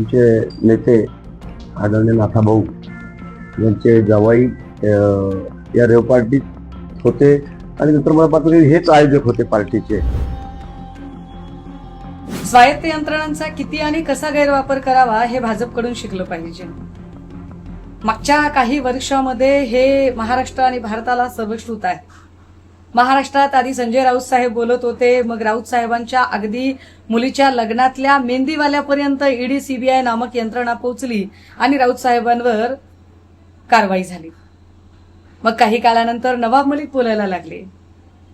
आमचे नेते आदरणीय नाथाभाऊ यांचे जवाई या रेव पार्टीत होते आणि नंतर मला पाहतो की हेच आयोजक होते पार्टीचे. स्वायत्त यंत्रणांचा किती आणि कसा गैरवापर करावा हे भाजपकडून शिकलं पाहिजे. मागच्या काही वर्षामध्ये हे महाराष्ट्र आणि भारताला सर्वश्रुत आहे. महाराष्ट्रात आधी संजय राऊत साहेब बोलत होते. मग राऊत साहेबांच्या अगदी मुलीच्या लग्नातल्या मेहंदीवाल्यापर्यंत ईडी सीबीआय नामक यंत्रणा पोहोचली आणि राऊत साहेबांवर कारवाई झाली. मग काही काळानंतर नवाब मलिक बोलायला लागले.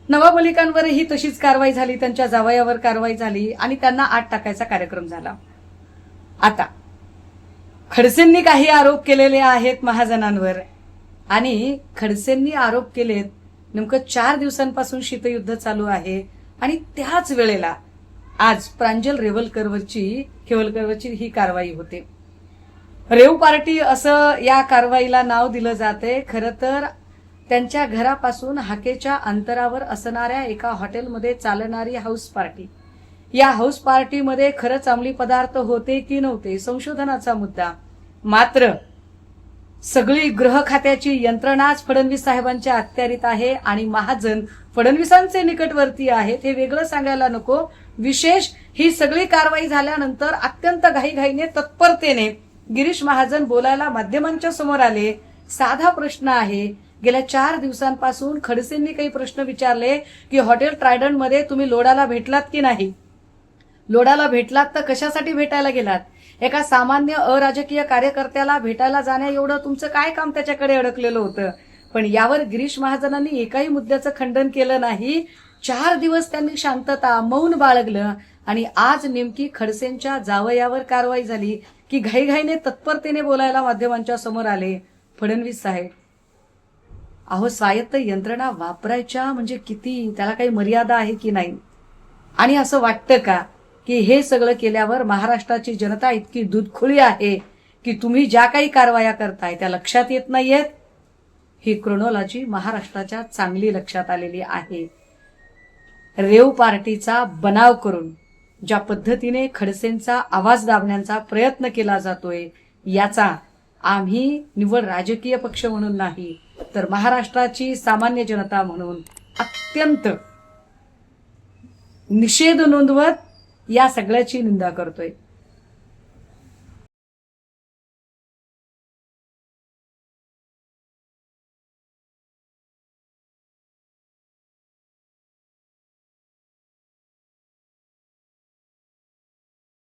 नवाब मलिकांवरही तशीच कारवाई झाली त्यांच्या जावयावर कारवाई झाली आणि त्यांना आत टाकायचा कार्यक्रम झाला. आता खडसेंनी काही आरोप केलेले आहेत महाजनांवर आणि खडसेंनी आरोप केलेत नेमकं चार दिवसांपासून शीतयुद्ध चालू आहे आणि त्याच वेळेला आज प्रांजल रेवलकरवरची खेवलकरवरची ही कारवाई होते. रेव पार्टी असं या कारवाईला नाव दिलं जाते. खरं तर त्यांच्या घरापासून हाकेच्या अंतरावर असणाऱ्या एका हॉटेलमध्ये चालणारी हाऊस पार्टी. या हाऊस पार्टीमध्ये खरंच अंमली पदार्थ होते की नव्हते संशोधनाचा मुद्दा. मात्र सगळी गृह खात्याची यंत्रणाच फडणवीस साहेबांच्या अखत्यारीत आहे आणि महाजन फडणवीसांचे निकटवर्ती आहेत. हे वेगळं सांगायला नको. विशेष ही सगळी कारवाई झाल्यानंतर अत्यंत घाईघाईने तत्परतेने गिरीश महाजन बोलायला माध्यमांच्या समोर आले. साधा प्रश्न आहे. गेल्या चार दिवसांपासून खडसेंनी काही प्रश्न विचारले की हॉटेल ट्रायडंटमध्ये तुम्ही लोडाला भेटलात की नाही? लोडाला भेटलात तर कशासाठी भेटायला गेलात? एका सामान्य अराजकीय कार्यकर्त्याला भेटायला जाण्या एवढं तुमचं काय काम त्याच्याकडे अडकलेलं होतं? पण यावर गिरीश महाजनांनी एकाही मुद्द्याचं खंडन केलं नाही. चार दिवस त्यांनी शांतता मौन बाळगलं आणि आज नेमकी खडसेंच्या जावयावर कारवाई झाली की घाईघाईने तत्परतेने बोलायला माध्यमांच्या समोर आले. फडणवीस साहेब अहो स्वायत्त यंत्रणा वापरायच्या म्हणजे किती? त्याला काही मर्यादा आहे की नाही? आणि असं वाटतं का? की हे सगळं केल्यावर महाराष्ट्राची जनता इतकी दुधखुळी आहे की तुम्ही ज्या काही कारवाया करताय त्या लक्षात येत नाहीयेत. ही क्रोनॉलॉजी महाराष्ट्राच्या चांगली लक्षात आलेली आहे. रेव पार्टीचा बनाव करून ज्या पद्धतीने खडसेंचा आवाज दाबण्याचा प्रयत्न केला जातोय याचा आम्ही निवड राजकीय पक्ष म्हणून नाही तर महाराष्ट्राची सामान्य जनता म्हणून अत्यंत निषेध नोंदवत या सगळ्याची निंदा करतोय.